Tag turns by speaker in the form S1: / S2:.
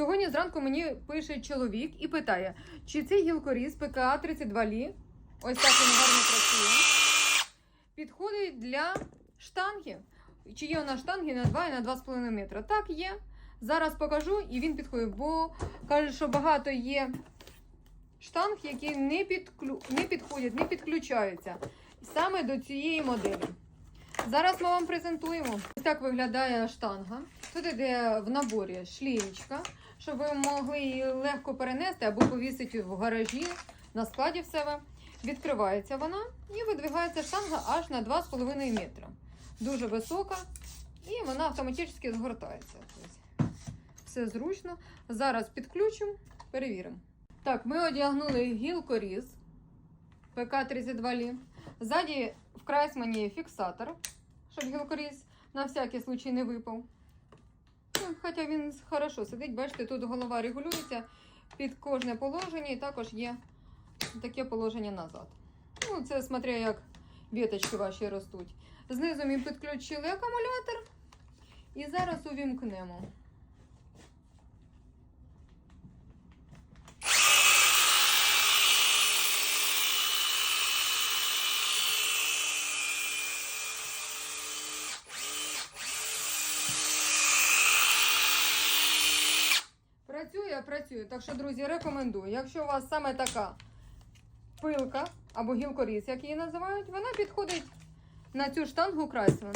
S1: Сьогодні зранку мені пише чоловік і питає, чи цей гілкоріз ПКА 32 лі, ось так він гарно працює, підходить для штанги. Чи є у нас штанги на 2 і на 2,5 метра? Так, є. Зараз покажу, і він підходить, бо каже, що багато є штанг, які не, підклю... не підходять, не підключаються саме до цієї моделі. Зараз ми вам презентуємо. Ось так виглядає штанга. Тут йде в наборі шлієчка, щоб ви могли її легко перенести або повісити в гаражі на складі в себе. Відкривається вона і видвигається штанга аж на 2,5 метра. Дуже висока і вона автоматично згортається. Все зручно. Зараз підключимо, перевіримо. Так, ми одягнули гілкоріз ПК-32 лі. Ззаді в Крайсмані фіксатор, щоб гілкоріз на всякий случай не випав. Хоча він хорошо сидить, бачите, тут голова регулюється під кожне положення, і також є таке положення назад. Ну, це смотря як віточки ваші ростуть. Знизу ми підключили акумулятор і зараз увімкнемо. Працює, працює. Так що, друзі, рекомендую. Якщо у вас саме така пилка або гілкоріз, як її називають, вона підходить на цю штангу Крайсман.